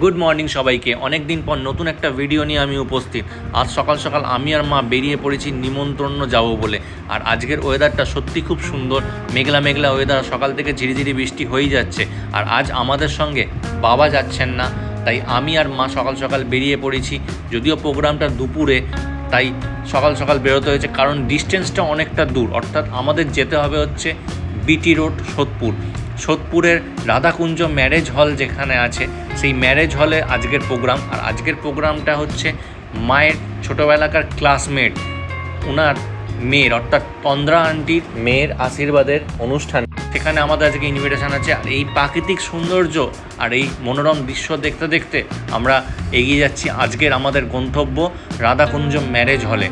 Good morning সবাইকে। অনেক দিন পর নতুন একটা ভিডিও নিয়ে আমি উপস্থিত। আজ সকাল সকাল আমি আর মা বেরিয়ে পড়েছি নিমন্ত্রণ যাব বলে। আর আজকের ওয়েদারটা সত্যি খুব সুন্দর। মেঘলা মেঘলা ওয়েদার সকাল থেকে ঝিরিঝিরি বৃষ্টি হয়েই যাচ্ছে। আর আজ আমাদের সঙ্গে বাবা যাচ্ছেন না। তাই আমি আর মা সকাল সকাল বেরিয়ে পড়েছি। যদিও প্রোগ্রামটা দুপুরে, তাই সকাল সকাল বেরোতে হয়েছে। কারণ ডিস্টেন্সটা অনেকটা দূর। অর্থাৎ আমাদের যেতে হবে হচ্ছে বিটি রোড সোদপুর সোদপুরের রাধাকুঞ্জ ম্যারেজ হল যেখানে আছে, সেই ম্যারেজ হলে আজকের প্রোগ্রাম। আর আজকের প্রোগ্রামটা হচ্ছে মায়ের ছোটোবেলাকার ক্লাসমেট ওনার মেয়ের, অর্থাৎ তন্দ্রা আন্টির মেয়ের আশীর্বাদের অনুষ্ঠান। সেখানে আমাদের আজকে ইনভিটেশন আছে। আর এই প্রাকৃতিক সৌন্দর্য আর এই মনোরম দৃশ্য দেখতে দেখতে আমরা এগিয়ে যাচ্ছি আজকের আমাদের গন্তব্য রাধাকুঞ্জ ম্যারেজ হলে।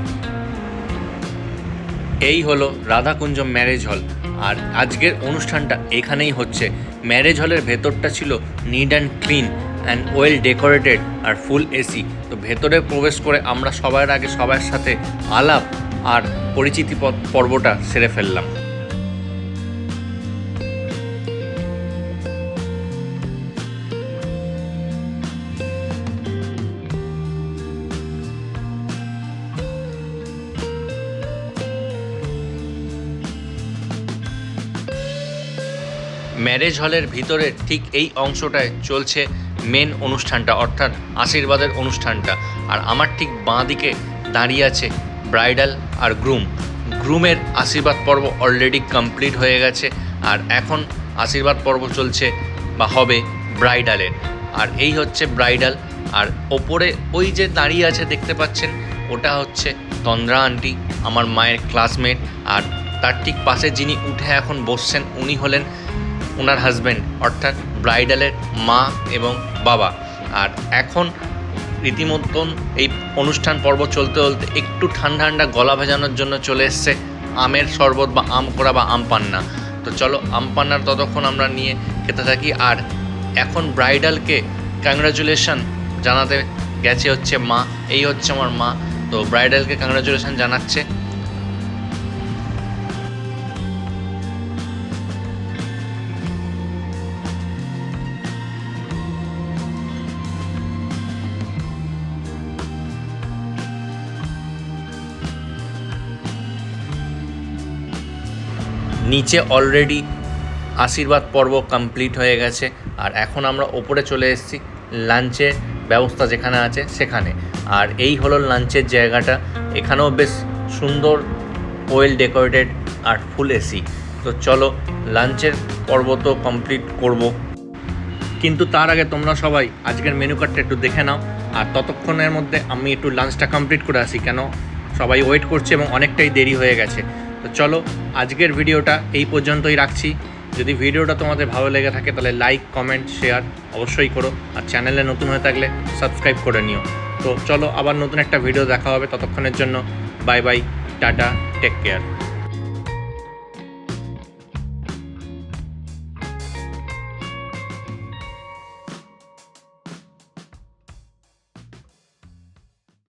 এই হলো রাধাকুঞ্জ ম্যারেজ হল। আর আজকের অনুষ্ঠানটা এখানেই হচ্ছে। ম্যারেজ হলের ভেতরটা ছিল neat and clean and well decorated R full AC তো ভেতরে প্রবেশ করে আমরা সবার আগে সবার সাথে আলাপ আর পরিচিতি পর- পর্বটা সেরে ফেললাম। ম্যারেজ হলের ভিতরে ঠিক এই অংশটায় চলছে মেন অনুষ্ঠানটা, অর্থাৎ আশীর্বাদের অনুষ্ঠানটা। আর আমার ঠিক বাঁ দিকে দাঁড়িয়ে আছে ব্রাইডাল আর গ্রুম। গ্রুমের আশীর্বাদ পর্ব অলরেডি কমপ্লিট হয়ে গেছে, আর এখন আশীর্বাদ পর্ব চলছে বা হবে ব্রাইডালের। আর এই হচ্ছে ব্রাইডাল, আর ওপরে ওই যে দাঁড়িয়ে আছে দেখতে পাচ্ছেন, ওটা হচ্ছে তন্দ্রা আন্টি, আমার মায়ের ক্লাসমেট আর তার ঠিক পাশে যিনি উঠে এখন বসছেন, উনি হলেন ওনার হাজব্যান্ড অর্থাৎ ব্রাইডালের মা এবং বাবা। আর এখন রীতিমতন এই অনুষ্ঠান পর্ব চলতে চলতে একটু ঠান্ডা ঠান্ডা গলা ভেজানোর জন্য চলে এসছে আমের শরবত বা আম করা বা আম পান্না। তো চলো, আম পান্নার ততক্ষণ আমরা নিয়ে খেতে থাকি। আর এখন ব্রাইডালকে কংগ্রাচুলেশন জানাতে গেছে হচ্ছে মা, এই হচ্ছে আমার মা। তো ব্রাইডালকে কংগ্রাচুলেশন জানাচ্ছে। নিচে অলরেডি আশীর্বাদ পর্ব কমপ্লিট হয়ে গেছে। আর এখন আমরা ওপরে চলে এসেছি, লাঞ্চের ব্যবস্থা যেখানে আছে সেখানে। আর এই হলো লাঞ্চের জায়গাটা। এখানেও বেশ সুন্দর ওয়েল ডেকোরেটেড আর ফুল এসি তো চলো, লাঞ্চের পর্ব তো কমপ্লিট করব। কিন্তু তার আগে তোমরা সবাই আজকের মেনু কার্ডটা একটু দেখে নাও। আর ততক্ষণের মধ্যে আমি একটু লাঞ্চটা কমপ্লিট করে আসি। কেন? সবাই ওয়েট করছে এবং অনেকটাই দেরি হয়ে গেছে। তো চলো, আজকের ভিডিওটা এই পর্যন্তই রাখছি। যদি ভিডিওটা তোমাদের ভালো লেগে থাকে, তাহলে লাইক কমেন্ট শেয়ার অবশ্যই করো। আর চ্যানেলে নতুন হয়ে থাকলে সাবস্ক্রাইব করে নিও। তো চলো, আবার নতুন একটা ভিডিও দেখা হবে ততক্ষণের জন্য। Bye bye tata take care